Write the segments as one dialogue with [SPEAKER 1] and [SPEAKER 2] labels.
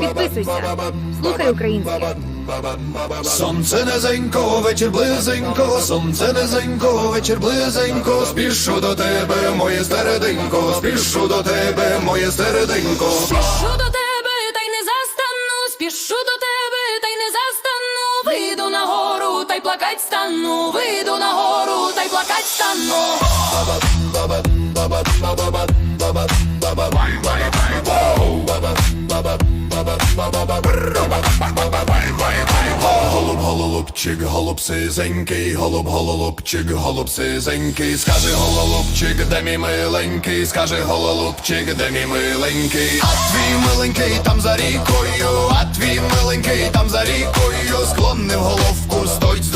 [SPEAKER 1] Підписуйся, слухай українське.
[SPEAKER 2] Сонце низенько, вечір близенько, сонце низенько, вечір близенько, спішу до тебе, моє середенько, спішу до тебе, моє середенько.
[SPEAKER 3] Спішу до тебе, та й не застану, спішу до тебе, та й не застану. Вийду на гору, та й плакать стану, вийду на гору, та й плакать стану.
[SPEAKER 2] Голубчик, голуб сизенький, голуб, голубчик, голуб сизенький, скажи гололопчик, де мій миленький, скажи голубчик, де мій миленький, а твій миленький там за рікою, а твій миленький там за рікою, склонив головку, стоїть з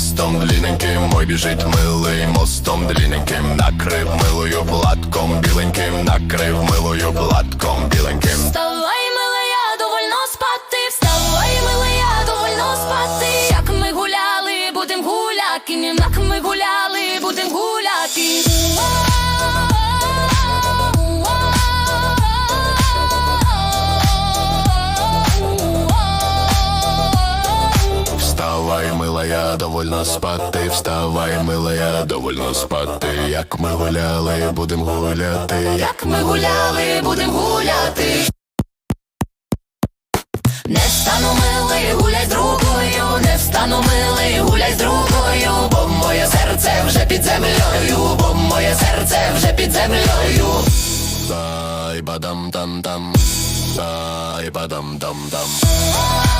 [SPEAKER 2] мостом длінненьким, мой біжить милий мостом длинненьким. Накрив милою платком біленьким, накрив милою
[SPEAKER 3] довольно спати, вставай, милая, довольно спати. Як ми гуляли, будем
[SPEAKER 2] гуляти, як
[SPEAKER 3] ми гуляли, будем гуляти. Не стану милий, гуляй з другою, не стану милий, гуляй з другою, бо моє серце вже під землею, бо моє серце вже під землею.
[SPEAKER 2] Дай бадам там там, дай бадам там.
[SPEAKER 3] А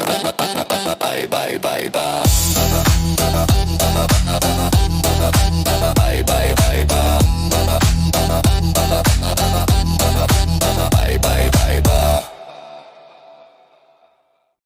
[SPEAKER 3] Bye bye bye bye.